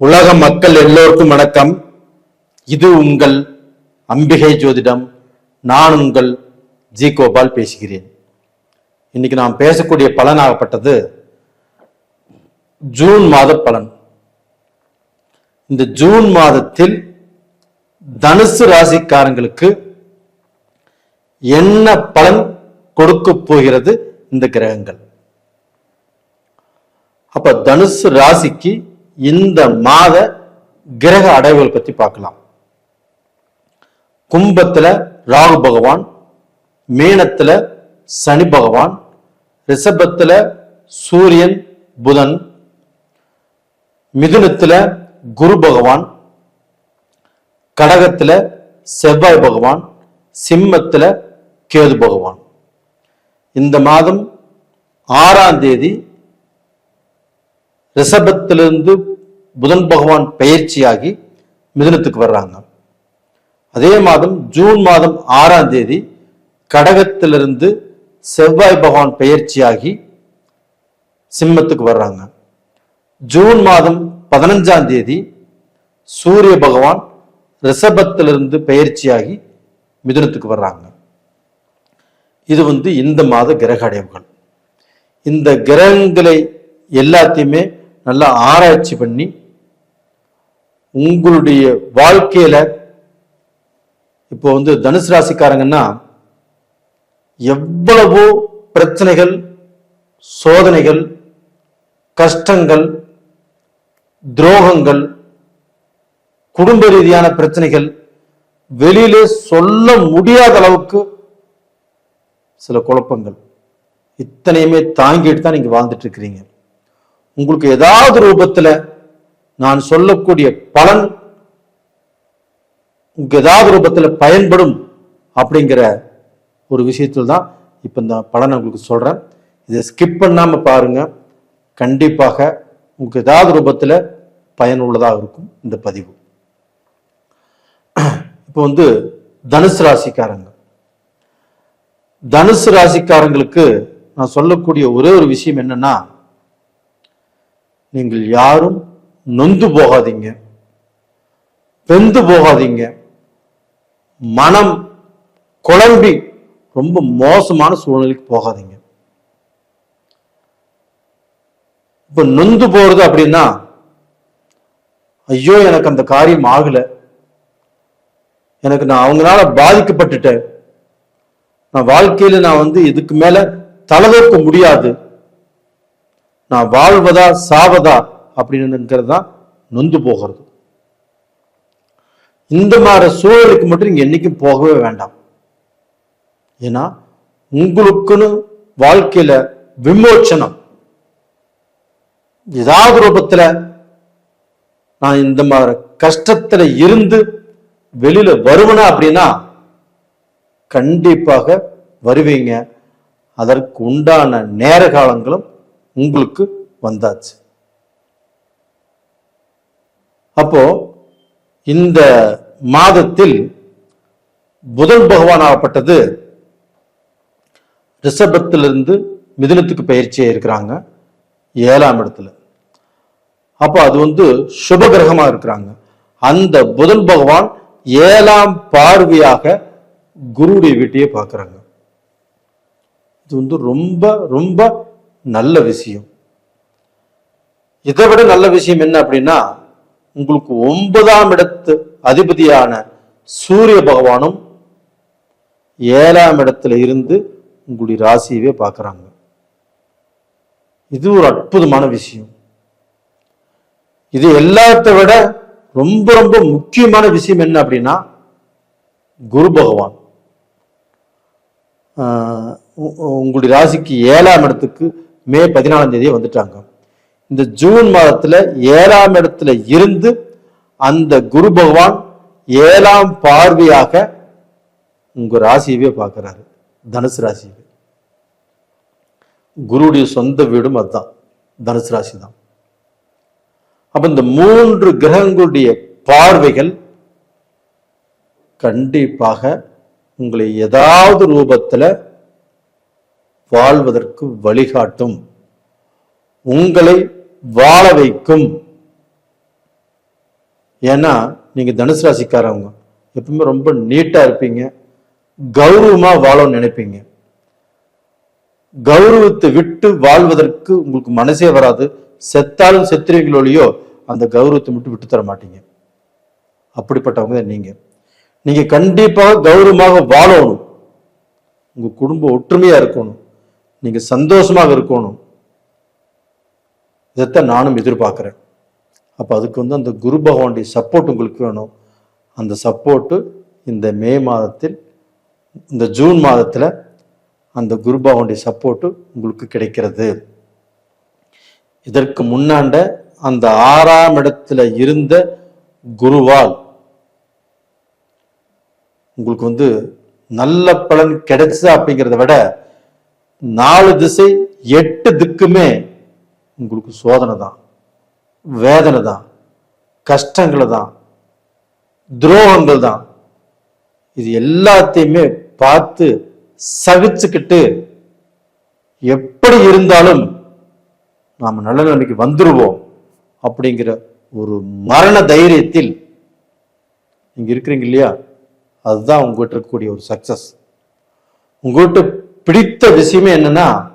உலக மக்கள் எல்லோருக்கும் வணக்கம். இது உங்கள் அம்பிகை ஜோதிடம். நான் உங்கள் ஜி கோபால் பேசுகிறேன். இன்னைக்கு நாம் பேசக்கூடிய பலனாகப்பட்டது ஜூன் மாத பலன். இந்த ஜூன் மாதத்தில் தனுசு ராசிக்காரங்களுக்கு என்ன பலன் கொடுக்க போகிறது இந்த கிரகங்கள்? அப்ப தனுசு ராசிக்கு இந்த மாத கிரக அடைவுகள் பத்தி பார்க்கலாம். கும்பத்துல ராகு பகவான் மீனத்துல சனி பகவான் ரிஷபத்துல சூரியன் புதன் மிதுனத்துல குரு பகவான் கடகத்துல செவ்வாய் பகவான் சிம்மத்துல கேது பகவான். இந்த மாதம் ஆறாம் தேதி ரிஷபத்திலிருந்து புதன் பகவான் பயிற்சியாகி மிதுனத்துக்கு வர்றாங்க. அதே மாதம் ஜூன் மாதம் ஆறாம் தேதி கடகத்திலிருந்து செவ்வாய் பகவான் பயிற்சியாகி சிம்மத்துக்கு வர்றாங்க. ஜூன் மாதம் பதினஞ்சாம் தேதி சூரிய பகவான் ரிஷபத்திலிருந்து பயிற்சியாகி மிதுனத்துக்கு வர்றாங்க. இது வந்து இந்த மாத கிரக அடைவுகள். இந்த கிரகங்களை எல்லாத்தையுமே நல்லா ஆராய்ச்சி பண்ணி உங்களுடைய வாழ்க்கையில இப்போ வந்து தனுசு ராசிக்காரங்கன்னா எவ்வளவோ பிரச்சனைகள் சோதனைகள் கஷ்டங்கள் துரோகங்கள் குடும்ப ரீதியான பிரச்சனைகள் வெளியிலே சொல்ல முடியாத அளவுக்கு சில குழப்பங்கள். இத்தனையுமே தாங்கிட்டு தான் நீங்க வாழ்ந்துட்டு இருக்கிறீங்க. உங்களுக்கு ஏதாவது ரூபத்துல நான் சொல்லக்கூடிய பலன் உங்களுக்கு ஏதாவது ரூபத்துல பயன்படும் அப்படிங்கிற ஒரு விஷயத்தில் தான் இப்போ இந்த பலனை உங்களுக்கு சொல்கிறேன் இதை ஸ்கிப் பண்ணாமல் பாருங்க. கண்டிப்பாக உங்களுக்கு ஏதாவது ரூபத்தில் பயனுள்ளதாக இருக்கும் இந்த பதிவு. இப்போ வந்து தனுசு ராசிக்காரங்க. தனுசு ராசிக்காரங்களுக்கு நான் சொல்லக்கூடிய ஒரே ஒரு விஷயம் என்னன்னா நீங்கள் யாரும் நொந்து போகாதீங்க. பெந்து போகாதீங்க. மனம் குழம்பி ரொம்ப மோசமான சூழ்நிலைக்கு போகாதீங்க. இப்ப நொந்து போறது அப்படின்னா ஐயோ எனக்கு அந்த காரியம் ஆகல. எனக்கு நான் அவங்களால பாதிக்கப்பட்டுட்டேன். நான் வாழ்க்கையில நான் வந்து இதுக்கு மேல தலதோக்க முடியாது. நான் வாழ்வதா சாவதா அப்படின்னுங்கிறது தான் நொந்து போகிறது. இந்த மாதிரி சூழலுக்கு மட்டும் நீங்க என்றைக்கும் போகவே வேண்டாம். ஏன்னா உங்களுக்குன்னு வாழ்க்கையில விமோச்சனம். ஏதாவது ரூபத்தில் நான் இந்த மாதிரி கஷ்டத்துல இருந்து வெளியில வருவனா அப்படின்னா கண்டிப்பாக வருவீங்க. அதற்கு உண்டான நேர காலங்களும் உங்களுக்கு வந்தாச்சு. அப்போ இந்த மாதத்தில் புதன் பகவான் ஆகப்பட்டது. ரிஷபத்திலிருந்து மிதுனத்துக்கு பயிற்சியாக இருக்கிறாங்க ஏழாம் இடத்துல. அப்போ அது வந்து சுப கிரகமா இருக்கிறாங்க. அந்த புதன் பகவான் ஏழாம் பார்வையாக குருடைய வீட்டையே பார்க்கறாங்க. இது வந்து ரொம்ப ரொம்ப நல்ல விஷயம். இதை விட நல்ல விஷயம் என்ன அப்படின்னா உங்களுக்கு ஒன்பதாம் இடத்து அதிபதியான சூரிய பகவானும் ஏழாம் இடத்துல இருந்து உங்களுடைய ராசியவே பார்க்குறாங்க. இது ஒரு அற்புதமான விஷயம். இது எல்லாத்த விட ரொம்ப ரொம்ப முக்கியமான விஷயம் என்ன அப்படின்னா குரு பகவான். ஆஹ் உ- உங்களுடைய ராசிக்கு ஏழாம் இடத்துக்கு மே பதினாலாம் தேதி வந்துட்டாங்க. இந்த ஜூன் மாதத்துல ஏழாம் இடத்துல இருந்து அந்த குரு பகவான் ஏழாம் பார்வையாக உங்க ராசியவே பார்க்கிறாரு தனுசு ராசியவே. குருடைய சொந்த வீடும் அதுதான். தனுசு ராசி தான் அப்ப இந்த மூன்று கிரகங்களுடைய பார்வைகள் கண்டிப்பாக உங்களை ஏதாவது ரூபத்துல வாழ்வதற்கு வழிகாட்டும். உங்களை வாழ வைக்கும். ஏன்னா நீங்க தனுசு ராசிக்காரவங்க. எப்பவுமே ரொம்ப நீட்டா இருப்பீங்க. கௌரவமா வாழணும்னு நினைப்பீங்க. கௌரவத்தை விட்டு வாழ்வதற்கு உங்களுக்கு மனசே வராது. செத்தாலும் செத்துறீங்களோலையோ அந்த கௌரவத்தை மட்டும் விட்டு தர மாட்டீங்க. அப்படிப்பட்டவங்க தான் நீங்க. நீங்க கண்டிப்பாக கௌரவமாக வாழணும். உங்க குடும்பம் ஒற்றுமையா இருக்கணும். நீங்க சந்தோஷமாக இருக்கணும். இதைத்தான் நானும் எதிர்பார்க்குறேன். அப்போ அதுக்கு வந்து அந்த குரு பகவானுடைய சப்போர்ட் உங்களுக்கு வேணும். அந்த சப்போர்ட்டு இந்த மே மாதத்தில் இந்த ஜூன் மாதத்தில் அந்த குரு பகவானுடைய சப்போர்ட்டு உங்களுக்கு கிடைக்கிறது. இதற்கு முன்னாண்ட அந்த ஆறாம் இடத்துல இருந்த குருவால் உங்களுக்கு வந்து நல்ல பலன் கிடைச்சா அப்படிங்கிறத விட நாலு திசை எட்டு திக்குமே உங்களுக்கு சோதனை தான் வேதனை தான் கஷ்டங்களை தான் துரோகங்கள் தான். இது எல்லாத்தையுமே பார்த்து சகிச்சுக்கிட்டு எப்படி இருந்தாலும் நாம் நல்ல நிலைமைக்கு வந்துடுவோம் அப்படிங்கிற ஒரு மரண தைரியத்தில் நீங்கள் இருக்கிறீங்க இல்லையா? அதுதான் உங்ககிட்ட இருக்கக்கூடிய ஒரு சக்சஸ் உங்கள்கிட்ட பிடித்த விஷயமே என்னன்னா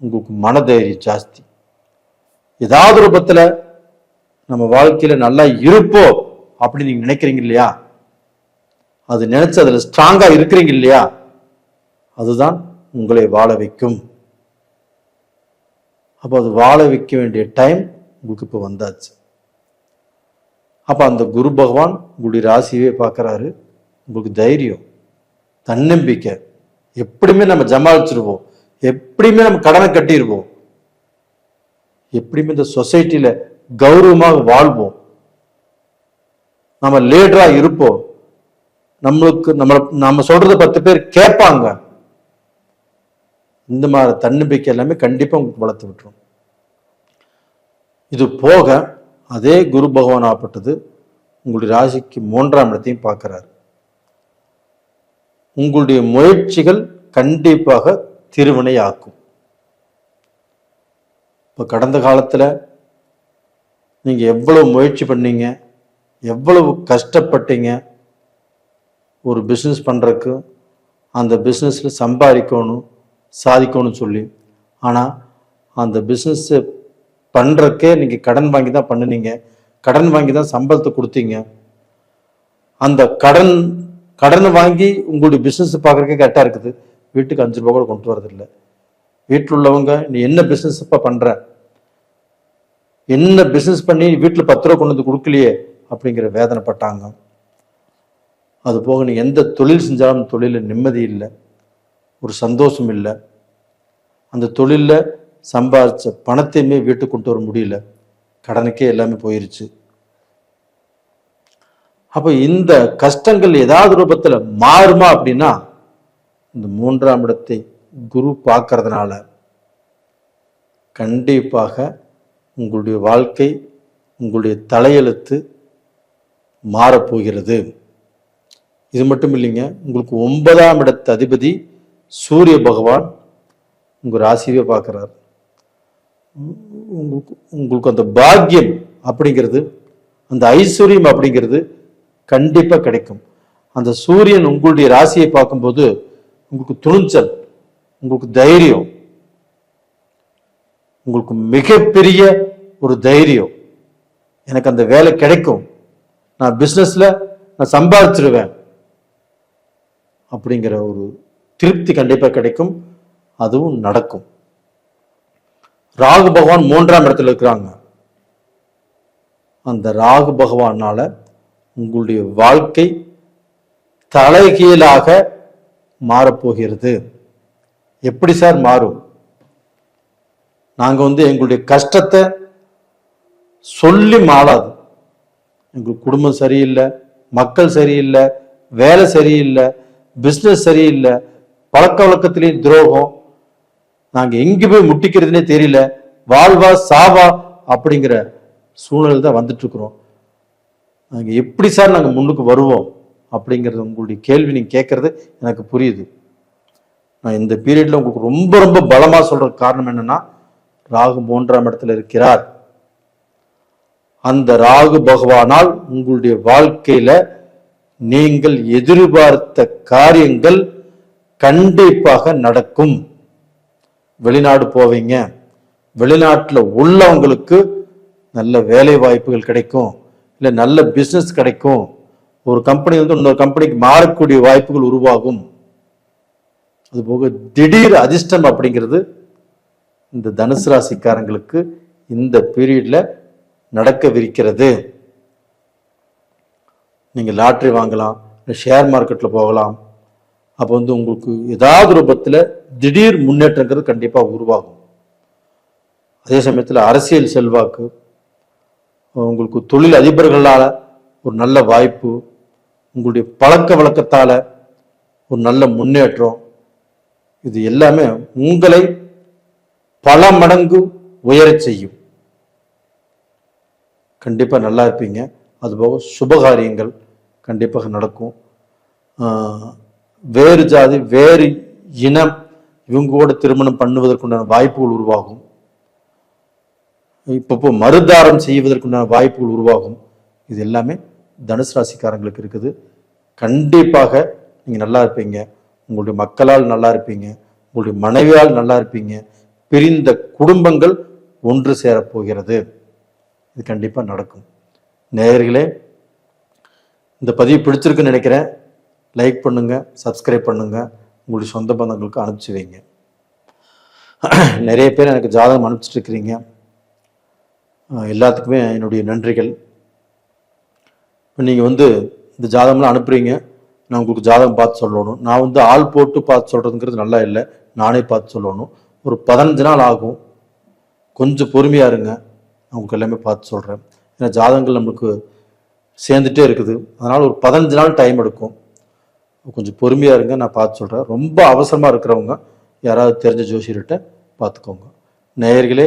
உங்களுக்கு மனதைரியம் ஜாஸ்தி. ஏதாவது ரூபத்தில் நம்ம வாழ்க்கையில் நல்லா இருப்போம் அப்படின்னு நீங்கள் நினைக்கிறீங்க இல்லையா? அது நினைச்சு அதில் ஸ்ட்ராங்காக இருக்கிறீங்க இல்லையா? அதுதான் உங்களை வாழ வைக்கும். அப்போ அது வாழ வைக்க வேண்டிய டைம் உங்களுக்கு இப்போ வந்தாச்சு. அப்போ அந்த குரு பகவான் உங்களுடைய ராசியவே பார்க்குறாரு. உங்களுக்கு தைரியம் தன்னம்பிக்கை. எப்படியுமே நம்ம ஜமாளிச்சிருவோம் எப்படியுமே நம்ம கடனை கட்டிடுவோம் எப்படியுமே இந்த சொசைட்டியில கௌரவமாக வாழ்வோம். நம்ம லீடரா இருப்போம். நம்மளுக்கு நம்ம நம்ம சொல்றத பத்து பேர் கேட்பாங்க. இந்த மாதிரி தன்னம்பிக்கை எல்லாமே கண்டிப்பா உங்களுக்கு வளர்த்து விட்டுரும். இது போக அதே குரு பகவான் ஆப்பட்டது உங்களுடைய ராசிக்கு மூன்றாம் இடத்தையும் பார்க்கிறார். உங்களுடைய முயற்சிகள் கண்டிப்பாக திருவினையாக்கும். இப்போ கடந்த காலத்தில் நீங்கள் எவ்வளவு முயற்சி பண்ணீங்க எவ்வளவு கஷ்டப்பட்டீங்க ஒரு பிஸ்னஸ் பண்ணுறக்கு அந்த பிஸ்னஸில் சம்பாதிக்கணும் சாதிக்கணும்னு சொல்லி. ஆனால் அந்த பிஸ்னஸ்ஸு பண்ணுறக்கே நீங்கள் கடன் வாங்கி தான் பண்ணுனீங்க கடன் வாங்கி தான் சம்பளத்தை கொடுத்தீங்க. அந்த கடன் கடன் வாங்கி உங்களுடைய பிஸ்னஸ் பார்க்குறக்கே கரெக்டாக இருக்குது. வீட்டுக்கு அஞ்சு ரூபா கூட கொண்டு வரதில்லை. வீட்டில் உள்ளவங்க நீ என்ன பிஸ்னஸ் இப்போ பண்ணுற என்ன பிஸ்னஸ் பண்ணி வீட்டில் பத்து ரூபா கொண்டு வந்து கொடுக்கலையே? அப்படிங்கிற வேதனைப்பட்டாங்க. அது போக நீ எந்த தொழில் செஞ்சாலும் தொழிலில் நிம்மதி இல்லை. ஒரு சந்தோஷம் இல்லை. அந்த தொழிலில் சம்பாதிச்ச பணத்தையுமே வீட்டுக்கு கொண்டு வர முடியல. கடனுக்கே எல்லாமே போயிருச்சு. அப்போ இந்த கஷ்டங்கள் ஏதாவது ரூபத்தில் மாறுமா அப்படின்னா இந்த மூன்றாம் இடத்தை குரு பார்க்கறதுனால கண்டிப்பாக உங்களுடைய வாழ்க்கை உங்களுடைய தலையெழுத்து மாறப்போகிறது. இது மட்டும் இல்லைங்க உங்களுக்கு ஒன்பதாம் இடத்து அதிபதி சூரிய பகவான் உங்கள் ராசியவே பார்க்குறாரு. உங்களுக்கு உங்களுக்கு அந்த பாக்கியம் அப்படிங்கிறது அந்த ஐஸ்வர்யம் அப்படிங்கிறது கண்டிப்பாக கிடைக்கும். அந்த சூரியன் உங்களுடைய ராசியை பார்க்கும்போது உங்களுக்கு துணிச்சல் உங்களுக்கு தைரியம் உங்களுக்கு மிகப்பெரிய ஒரு தைரியம். எனக்கு அந்த வேலை கிடைக்கும். நான் பிஸ்னஸில் நான் சம்பாதிச்சிருவேன். அப்படிங்கிற ஒரு திருப்தி கண்டிப்பாக கிடைக்கும். அதுவும் நடக்கும். ராகு பகவான் மூன்றாம் இடத்துல இருக்கிறாங்க. அந்த ராகு பகவானால உங்களுடைய வாழ்க்கை தலைகீழாக மாறப்போகிறது. எப்படி சார் மாறும்? நாங்கள் வந்து எங்களுடைய கஷ்டத்தை சொல்லி மாறாது. எங்களுக்கு குடும்பம் சரியில்லை மக்கள் சரியில்லை வேலை சரியில்லை பிஸ்னஸ் சரியில்லை பழக்க வழக்கத்திலேயும் துரோகம். நாங்கள் எங்கே போய் முட்டிக்கிறதுனே தெரியல. வாழ்வா சாவா அப்படிங்கிற சூழ்நிலை தான் வந்துட்டு நாங்கள் எப்படி சார் நாங்கள் முன்னுக்கு வருவோம் அப்படிங்கிறது உங்களுடைய கேள்வி நீங்கள் கேட்குறது எனக்கு புரியுது. நான் இந்த பீரியடில் உங்களுக்கு ரொம்ப ரொம்ப பலமாக சொல்கிற காரணம் என்னென்னா ராகு மூன்றாம் இடத்துல இருக்கிறார். அந்த ராகு பகவானால் உங்களுடைய வாழ்க்கையில் நீங்கள் எதிர்பார்த்த காரியங்கள் கண்டிப்பாக நடக்கும். வெளிநாடு போவீங்க. வெளிநாட்டில் உள்ளவங்களுக்கு நல்ல வேலை வாய்ப்புகள் கிடைக்கும். இல்லை நல்ல பிஸ்னஸ் கிடைக்கும். ஒரு கம்பெனி வந்து இன்னொரு கம்பெனிக்கு மாறக்கூடிய வாய்ப்புகள் உருவாகும். அதுபோக திடீர் அதிர்ஷ்டம் அப்படிங்கிறது இந்த தனுசு ராசிக்காரங்களுக்கு இந்த பீரியட்ல நடக்கவிருக்கிறது. நீங்க லாட்ரி வாங்கலாம் இல்லை ஷேர் மார்க்கெட்ல போகலாம். அப்போ வந்து உங்களுக்கு ஏதாவது ரூபத்தில் திடீர் முன்னேற்றங்கிறது கண்டிப்பாக உருவாகும். அதே சமயத்தில் அரசியல் செல்வாக்கு உங்களுக்கு தொழில் அதிபர்களால் ஒரு நல்ல வாய்ப்பு உங்களுடைய பழக்க வழக்கத்தால் ஒரு நல்ல முன்னேற்றம். இது எல்லாமே உங்களை பல மடங்கு உயரச் செய்யும். கண்டிப்பாக நல்லா இருப்பீங்க. அதுபோக சுபகாரியங்கள் கண்டிப்பாக நடக்கும். வேறு ஜாதி வேறு இனம் இவங்க கூட திருமணம் பண்ணுவதற்குண்டான வாய்ப்புகள் உருவாகும். இப்போ மறுதாரம் செய்வதற்குண்டான வாய்ப்புகள் உருவாகும். இது எல்லாமே தனுசு ராசிக்காரங்களுக்கு இருக்குது. கண்டிப்பாக நீங்கள் நல்லா இருப்பீங்க. உங்களுடைய மக்களால் நல்லா இருப்பீங்க. உங்களுடைய மனைவியால் நல்லா இருப்பீங்க. பிரிந்த குடும்பங்கள் ஒன்று சேரப் போகிறது. இது கண்டிப்பாக நடக்கும். நேயர்களே இந்த பதிவு பிடிச்சிருக்குன்னு நினைக்கிறேன். லைக் பண்ணுங்க சப்ஸ்கிரைப் பண்ணுங்க. உங்களுடைய சொந்த பந்தங்களுக்கு அனுப்பிச்சு வைங்க. நிறைய பேர் எனக்கு ஜாதகம் அனுப்பிச்சிட்டு இருக்கிறீங்க. எல்லாத்துக்குமே என்னுடைய நன்றிகள். இப்போ நீங்கள் வந்து இந்த ஜாதகம்லாம் அனுப்புகிறீங்க நான் உங்களுக்கு ஜாதகம் பார்த்து சொல்லணும். நான் வந்து ஆள் போட்டு பார்த்து சொல்கிறதுங்கிறது நல்லா இல்லை நானே பார்த்து சொல்லணும். ஒரு பதினஞ்சு நாள் ஆகும். கொஞ்சம் பொறுமையாக இருங்க நான் உங்களுக்கு எல்லாமே பார்த்து சொல்கிறேன் ஏன்னா ஜாதகங்கள் நம்மளுக்கு சேர்ந்துட்டே இருக்குது. அதனால் ஒரு பதினஞ்சு நாள் டைம் எடுக்கும். கொஞ்சம் பொறுமையாக இருங்க நான் பார்த்து சொல்கிறேன் ரொம்ப அவசரமாக இருக்கிறவங்க யாராவது தெரிஞ்ச ஜோசியர்கிட்ட பார்த்துக்கோங்க. நேயர்களே